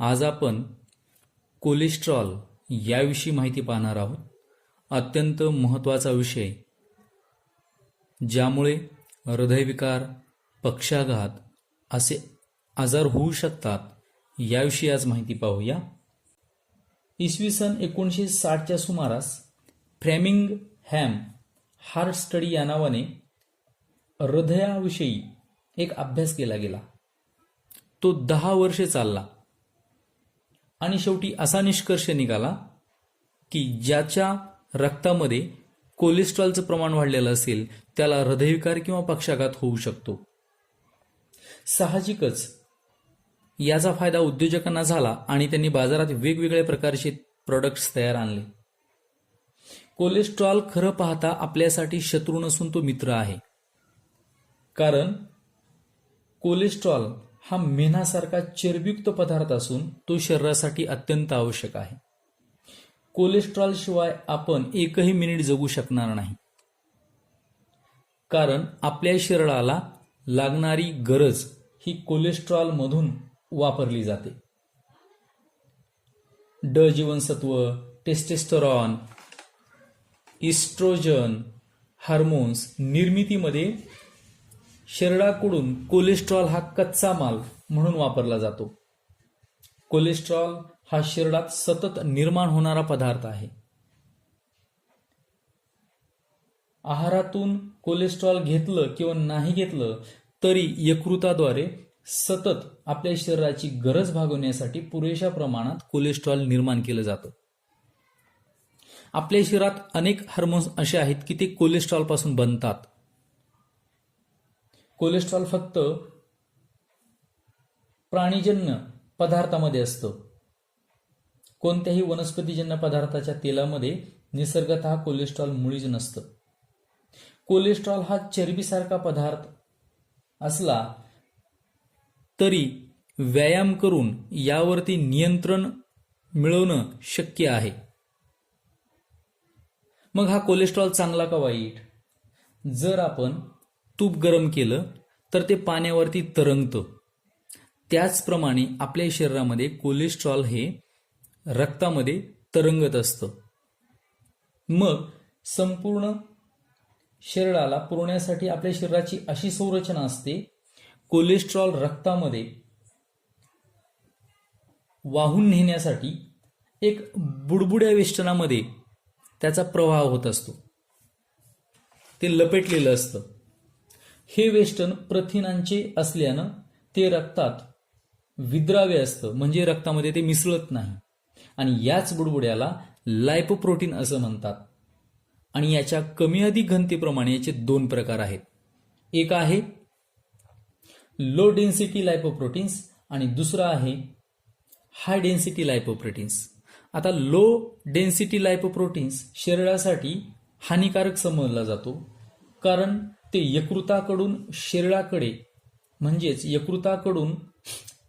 आज आपण कोलेस्ट्रॉल याविषयी माहिती पाहणार आहोत. अत्यंत महत्त्वाचा विषय. ज्यामुळे हृदयविकार पक्षाघात असे आजार होऊ शकतात याविषयी आज माहिती पाहूया. इसवी सन एकोणीसशे साठच्या सुमारास फ्रेमिंग हॅम हार्ट स्टडी या नावाने हृदयाविषयी एक अभ्यास केला गेला. तो दहा वर्षे चालला. आणि शेवटी असा निष्कर्ष निघाला की ज्याच्या रक्तामध्ये कोलेस्ट्रॉलचं प्रमाण वाढलेलं असेल त्याला हृदयविकार किंवा पक्षाघात होऊ शकतो. साहजिकच याचा फायदा उद्योजकांना झाला आणि त्यांनी बाजारात वेगवेगळ्या प्रकारचे प्रोडक्ट्स तयार आणले. कोलेस्ट्रॉल खरं पाहता आपल्यासाठी शत्रू नसून तो मित्र आहे. कारण कोलेस्ट्रॉल हा मेणासारखा चरबीयुक्त पदार्थ असून तो शरीरासाठी अत्यंत आवश्यक आहे. कोलेस्ट्रॉल शिवाय आपण एकही मिनिट जगू शकणार नाही. कारण आपल्या शरीराला लागणारी गरज ही कोलेस्ट्रॉल मधून वापरली जाते. ड जीवनसत्व टेस्टेस्टरॉन इस्ट्रोजन हार्मोन्स निर्मितीमध्ये शरीराकडून कोलेस्ट्रॉल हा कच्चा माल म्हणून वापरला जातो. कोलेस्ट्रॉल हा शरीरात सतत निर्माण होणारा पदार्थ आहे. आहारातून कोलेस्ट्रॉल घेतलं किंवा नाही घेतलं तरी यकृताद्वारे सतत आपल्या शरीराची गरज भागवण्यासाठी पुरेशा प्रमाणात कोलेस्ट्रॉल निर्माण केलं जातं. आपल्या शरीरात अनेक हार्मोन्स असे आहेत की ते कोलेस्ट्रॉलपासून बनतात. कोलेस्ट्रॉल फक्त प्राणीजन्य पदार्थामध्ये असतं. कोणत्याही वनस्पतीजन्य पदार्थाच्या तेलामध्ये निसर्गत कोलेस्ट्रॉल मुळीच नसतं. कोलेस्ट्रॉल हा चरबीसारखा पदार्थ असला तरी व्यायाम करून यावरती नियंत्रण मिळवणं शक्य आहे. मग हा कोलेस्ट्रॉल चांगला का वाईट? जर आपण तूप गरम केलं तर ते पाण्यावरती तरंगतं. त्याचप्रमाणे आपल्या शरीरामध्ये कोलेस्ट्रॉल हे रक्तामध्ये तरंगत असतं. मग संपूर्ण शरीराला पुरवण्यासाठी आपल्या शरीराची अशी संरचना असते कोलेस्ट्रॉल रक्तामध्ये वाहून नेण्यासाठी एक बुडबुड्या वेष्टनामध्ये त्याचा प्रवाह होत असतो. ते लपेटलेलं असतं. हे वेष्टन प्रथिनांचे असल्यानं ते रक्तात विद्राव्य असतं. म्हणजे रक्तामध्ये ते मिसळत नाही. आणि याच बुडबुड्याला लायपोप्रोटीन असं म्हणतात. आणि याच्या कमी अधिक घनतेप्रमाणे याचे दोन प्रकार आहेत. एक आहे लो डेन्सिटी लायपोप्रोटीन्स आणि दुसरा आहे हाय डेन्सिटी लायपोप्रोटीन्स आता लो डेन्सिटी लायपोप्रोटीन्स शरीरासाठी हानिकारक समजला जातो. कारण ते यकृताकडून शरीराकडे म्हणजेच यकृताकडून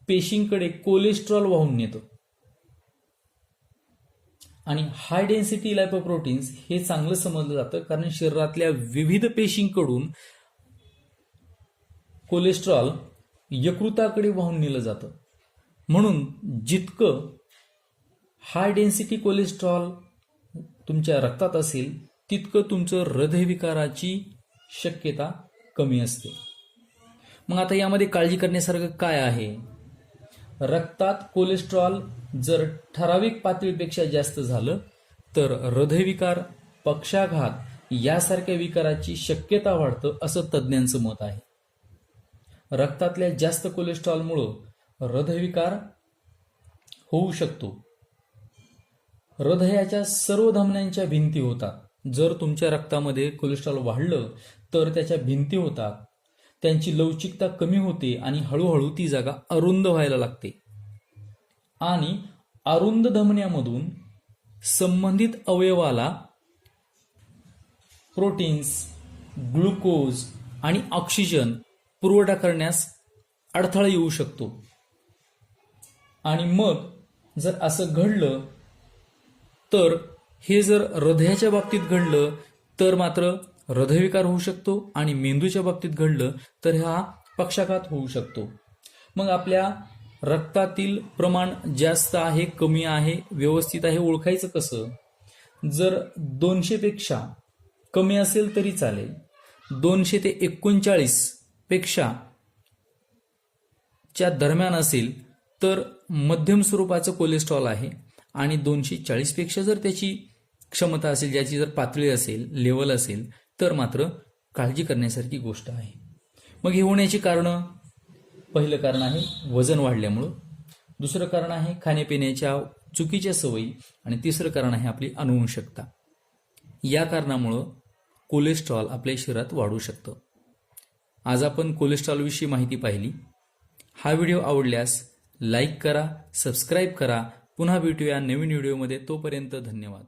पेशींकडे कोलेस्ट्रॉल वाहून नेतं. आणि हाय डेन्सिटी लायपोप्रोटीन्स हे चांगलं समजलं जातं कारण शरीरातल्या विविध पेशींकडून कोलेस्ट्रॉल यकृताकडे वाहून नेलं जातं. म्हणून जितकं हाय डेन्सिटी कोलेस्ट्रॉल तुमच्या रक्तात असेल तितकं तुमचं हृदयविकाराची शक्यता कमी असते. मग आता यामध्ये काळजी करण्यासारखं काय आहे? रक्तात कोलेस्ट्रॉल जर ठराविक पातळीपेक्षा जास्त झालं तर हृदयविकार पक्षाघात यासारख्या विकाराची शक्यता वाढतं असं तज्ज्ञांचं मत आहे. रक्तातल्या जास्त कोलेस्ट्रॉलमुळं हृदयविकार होऊ शकतो. हृदयाच्या सर्व धमन्यांच्या भिंती होतात. जर तुमच्या रक्तामध्ये कोलेस्ट्रॉल वाढलं तर त्याच्या भिंती होतात. त्यांची लवचिकता कमी होते आणि हळूहळू ती जागा अरुंद व्हायला लागते. आणि अरुंद धमन्यामधून संबंधित अवयवाला प्रोटीन्स ग्लुकोज आणि ऑक्सिजन पुरवठा करण्यास अडथळा येऊ शकतो. आणि मग जर असं घडलं तर हे जर हृदयाच्या बाबतीत घडलं तर मात्र हृदयविकार होऊ शकतो आणि मेंदूच्या बाबतीत घडलं तर हा पक्षाघात होऊ शकतो. मग आपल्या रक्तातील प्रमाण जास्त आहे कमी आहे व्यवस्थित आहे ओळखायचं कसं? जर दोनशेपेक्षा कमी असेल तरी चालेल. दोनशे ते एकोणचाळीसपेक्षा च्या दरम्यान असेल तर मध्यम स्वरूपाचं कोलेस्ट्रॉल आहे. आणि दोनशे चाळीसपेक्षा जर त्याची क्षमता असेल ज्याची जर पातळी असेल लेवल असेल तर मात्र काळजी करण्यासारखी गोष्ट आहे. मग हे होण्याची कारणं? पहिलं कारण आहे वजन वाढल्यामुळं. दुसरं कारण आहे खाण्यापिण्याच्या चुकीच्या सवयी. आणि तिसरं कारण आहे आपली अनुवंशकता. या कारणामुळं कोलेस्ट्रॉल आपल्या शरीरात वाढू शकतं. आज आपण कोलेस्ट्रॉलविषयी माहिती पाहिली. हा व्हिडिओ आवडल्यास लाईक करा सबस्क्राईब करा. पुन्हा भेटूया नवीन व्हिडिओमध्ये. तोपर्यंत धन्यवाद.